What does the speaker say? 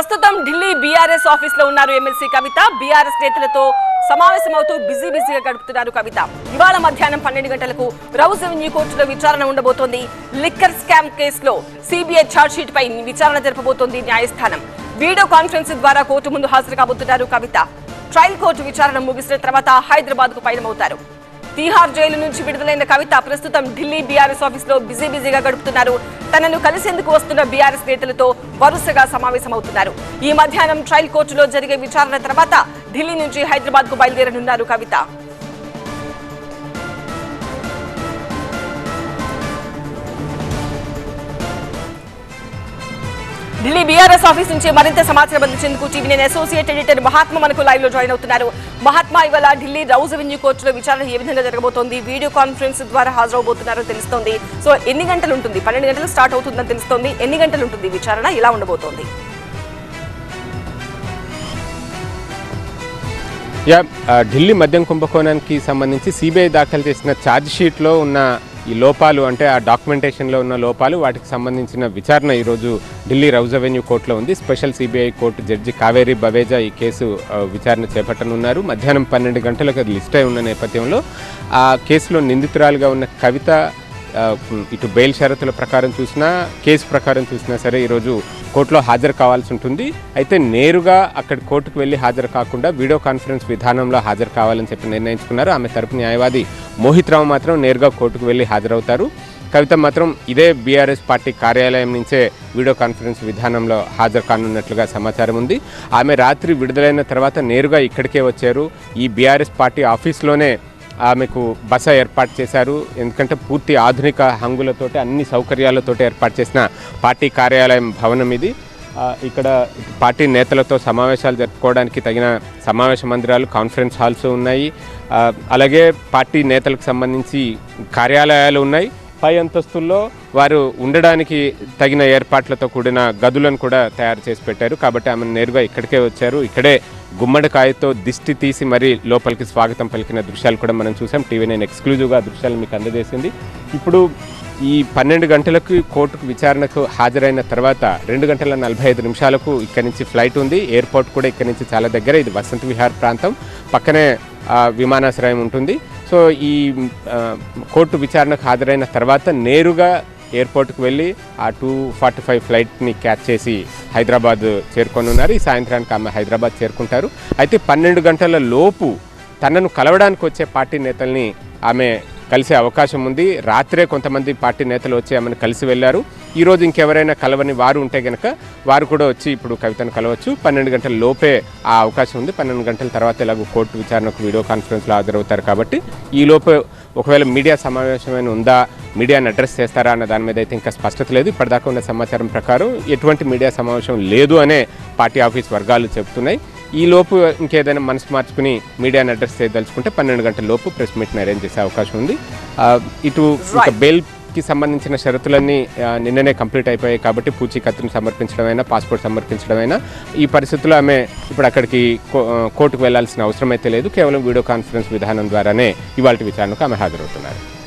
ప్రస్తుతం ఢిల్లీ బీఆర్ఎస్ ఆఫీస్లో ఉన్నారు ఎమ్మెల్సీ కవిత. బీఆర్ఎస్ నేతలతో సమావేశమవుతూ బిజీ బిజీగా గడుపుతున్నారు కవిత. ఇవాళ మధ్యాహ్నం పన్నెండు గంటలకు రౌజ్ రెవెన్యూ కోర్టులో విచారణ ఉండబోతోంది. లిక్కర్ స్కామ్ కేసులో సిబిఐ ఛార్జ్షీట్ పై విచారణ జరపబోతోంది న్యాయస్థానం. వీడియో కాన్ఫరెన్స్ ద్వారా కోర్టు ముందు హాజరు కాబోతున్నారు కవిత. ట్రయల్ కోర్టు విచారణ ముగిసిన తర్వాత హైదరాబాద్కు పయనమవుతారు. తీహార్ జైలు నుంచి విడుదలైన కవిత ప్రస్తుతం ఢిల్లీ బీఆర్ఎస్ ఆఫీస్లో బిజీ బిజీగా గడుపుతున్నారు. తనను కలిసేందుకు వస్తున్న బీఆర్ఎస్ నేతలతో వరుసగా సమావేశమవుతున్నారు. ఈ మధ్యాహ్నం ట్రయల్ కోర్టులో జరిగే విచారణ తర్వాత ఢిల్లీ నుంచి హైదరాబాద్కు బయలుదేరనున్నారు కవిత. ఢిల్లీ బీఆర్ఎస్ ఆఫీస్ నుంచి మరింత సమాచారం అందించేందుకు టీవీ నేను అసోసియేట్ ఎడిటర్ మహాత్మా మనకు లైవ్లో జాయిన్ అవుతున్నారు. మహాత్మా ఇవాళ ఢిల్లీ రౌజ్ అవెన్యూ కోర్టులో విచారణ ఏ విధంగా జరగబోతోంది? వీడియో కాన్ఫరెన్స్ ద్వారా హాజరవబోతున్నారో తెలుస్తోంది. సో ఎన్ని గంటలు ఉంటుంది? పన్నెండు గంటలు స్టార్ట్ అవుతుందని తెలుస్తోంది. ఎన్ని గంటలు ఉంటుంది విచారణ? ఇలా ఉండబోతోంది. యా ఢిల్లీ మద్యం కుంభకోణానికి సంబంధించి సిబిఐ దాఖలు చేసిన ఛార్జ్ షీట్లో ఉన్న ఈ లోపాలు అంటే ఆ డాక్యుమెంటేషన్లో ఉన్న లోపాలు వాటికి సంబంధించిన విచారణ ఈరోజు ఢిల్లీ రౌజ్ అవెన్యూ కోర్టులో ఉంది. Special CBI court judge Kaveri Baweja ఈ కేసు విచారణ చేపట్టనున్నారు. మధ్యాహ్నం పన్నెండు గంటలకు అది లిస్ట్ అయి ఉన్న నేపథ్యంలో ఆ కేసులో నిందితురాలుగా ఉన్న కవిత ఇటు బెయిల్ షరతుల ప్రకారం చూసినా కేసు ప్రకారం చూసినా సరే ఈరోజు కోర్టులో హాజరు కావాల్సి ఉంటుంది. అయితే నేరుగా అక్కడ కోర్టుకు వెళ్ళి హాజరు కాకుండా వీడియో కాన్ఫరెన్స్ విధానంలో హాజరు కావాలని చెప్పి నిర్ణయించుకున్నారు. ఆమె తరపు న్యాయవాది మోహిత్ రావు మాత్రం నేరుగా కోర్టుకు వెళ్ళి హాజరవుతారు. కవిత మాత్రం ఇదే బీఆర్ఎస్ పార్టీ కార్యాలయం నుంచే వీడియో కాన్ఫరెన్స్ విధానంలో హాజరు కానున్నట్లుగా సమాచారం ఉంది. ఆమె రాత్రి విడుదలైన తర్వాత నేరుగా ఇక్కడికే వచ్చారు. ఈ బీఆర్ఎస్ పార్టీ ఆఫీస్లోనే ఆమెకు బస ఏర్పాటు చేశారు. ఎందుకంటే పూర్తి ఆధునిక హంగులతోటి అన్ని సౌకర్యాలతోటి ఏర్పాటు చేసిన పార్టీ కార్యాలయం భవనం ఇది. ఇక్కడ పార్టీ నేతలతో సమావేశాలు జరుపుకోవడానికి తగిన సమావేశ మందిరాలు కాన్ఫరెన్స్ హాల్స్ ఉన్నాయి. అలాగే పార్టీ నేతలకు సంబంధించి కార్యాలయాలు ఉన్నాయి. పై అంతస్తుల్లో వారు ఉండడానికి తగిన ఏర్పాట్లతో కూడిన గదులను కూడా తయారు చేసి పెట్టారు. కాబట్టి ఆమె నేరుగా ఇక్కడికే వచ్చారు. ఇక్కడే గుమ్మడికాయతో దిష్టి తీసి మరీ లోపలికి స్వాగతం పలికిన దృశ్యాలు కూడా మనం చూసాం. టీవీ నైన్ ఎక్స్క్లూజివ్గా దృశ్యాలు మీకు అందజేసింది. ఇప్పుడు ఈ పన్నెండు గంటలకు కోర్టుకు విచారణకు హాజరైన తర్వాత రెండు గంటల నలభై ఐదు నిమిషాలకు ఇక్కడి నుంచి ఫ్లైట్ ఉంది. ఎయిర్పోర్ట్ కూడా ఇక్కడి నుంచి చాలా దగ్గర. ఇది వసంత విహార్ ప్రాంతం. పక్కనే విమానాశ్రయం ఉంటుంది. సో ఈ కోర్టు విచారణకు హాజరైన తర్వాత నేరుగా ఎయిర్పోర్ట్కి వెళ్ళి ఆ టూ ఫార్టీ ఫైవ్ ఫ్లైట్ని క్యాచ్ చేసి హైదరాబాద్ చేరుకొనున్నారు. ఈ సాయంత్రానికి ఆమె హైదరాబాద్ చేరుకుంటారు. అయితే పన్నెండు గంటల లోపు తనను కలవడానికి వచ్చే పార్టీ నేతల్ని ఆమె కలిసే అవకాశం ఉంది. రాత్రే కొంతమంది పార్టీ నేతలు వచ్చి ఆమెను కలిసి వెళ్ళారు. ఈరోజు ఇంకెవరైనా కలవని వారు ఉంటే గనక వారు కూడా వచ్చి ఇప్పుడు కవితను కలవచ్చు. పన్నెండు గంటల లోపే ఆ అవకాశం ఉంది. పన్నెండు గంటల తర్వాత ఇలాగ కోర్టు విచారణకు వీడియో కాన్ఫరెన్స్లో హాజరవుతారు కాబట్టి ఈ లోపే ఒకవేళ మీడియా సమావేశమైన ఉందా మీడియాని అడ్రస్ చేస్తారా అన్న దాని మీద అయితే ఇంకా స్పష్టత లేదు. ఇప్పటిదాకా ఉన్న సమాచారం ప్రకారం ఎటువంటి మీడియా సమావేశం లేదు అనే పార్టీ ఆఫీస్ వర్గాలు చెబుతున్నాయి. ఈ లోపు ఇంకేదైనా మనసు మార్చుకుని మీడియాని అడ్రస్ చేయదలుచుకుంటే పన్నెండు గంటల లోపు ప్రెస్ మీట్ని అరేంజ్ చేసే అవకాశం ఉంది. ఇటు ఇంకా బెయిల్ కి సంబంధించిన షరతులన్నీ నిన్ననే కంప్లీట్ అయిపోయాయి కాబట్టి పూచీకత్తును సమర్పించడమైనా పాస్పోర్ట్ సమర్పించడమైనా ఈ పరిస్థితుల్లో ఆమె ఇప్పుడు అక్కడికి కో- కోర్టుకు వెళ్ళాల్సిన అవసరం అయితే లేదు. కేవలం వీడియో కాన్ఫరెన్స్ విధానం ద్వారానే ఇవాళ విచారణకు ఆమె హాజరవుతున్నారు.